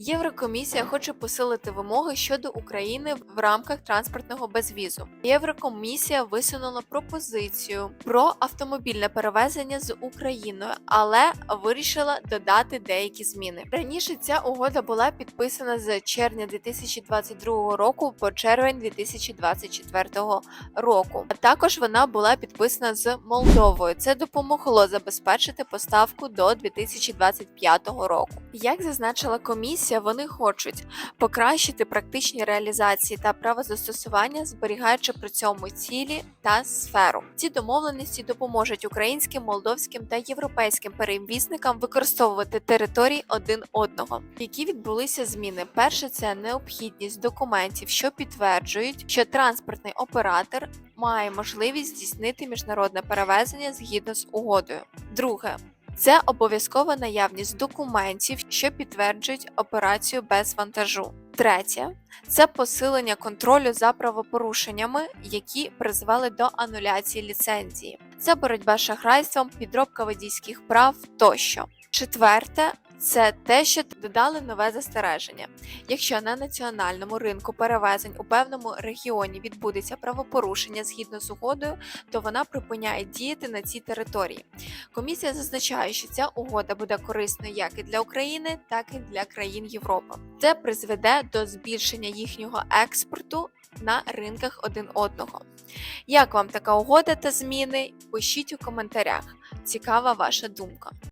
Єврокомісія хоче посилити вимоги щодо України в рамках транспортного безвізу. Єврокомісія висунула пропозицію про автомобільне перевезення з Україною, але вирішила додати деякі зміни. Раніше ця угода була підписана з червня 2022 року по червень 2024 року. А також вона була підписана з Молдовою. Це допомогло забезпечити поставку до 2025 року. Як зазначила комісія, вони хочуть покращити практичні реалізації та правозастосування, зберігаючи при цьому цілі та сферу. Ці домовленості допоможуть українським, молдовським та європейським перевізникам використовувати території один одного. Які відбулися зміни? Перше це необхідність документів, що підтверджують, що транспортний оператор має можливість здійснити міжнародне перевезення згідно з угодою. Друге. Це обов'язкова наявність документів, що підтверджують операцію без вантажу. Третє це посилення контролю за правопорушеннями, які призвели до ануляції ліцензії. Це боротьба з шахрайством, підробка водійських прав тощо. Четверте це те, що додали нове застереження. Якщо на національному ринку перевезень у певному регіоні відбудеться правопорушення згідно з угодою, то вона припиняє діяти на цій території. Комісія зазначає, що ця угода буде корисною як і для України, так і для країн Європи. Це призведе до збільшення їхнього експорту на ринках один одного. Як вам така угода та зміни? Пишіть у коментарях. Цікава ваша думка.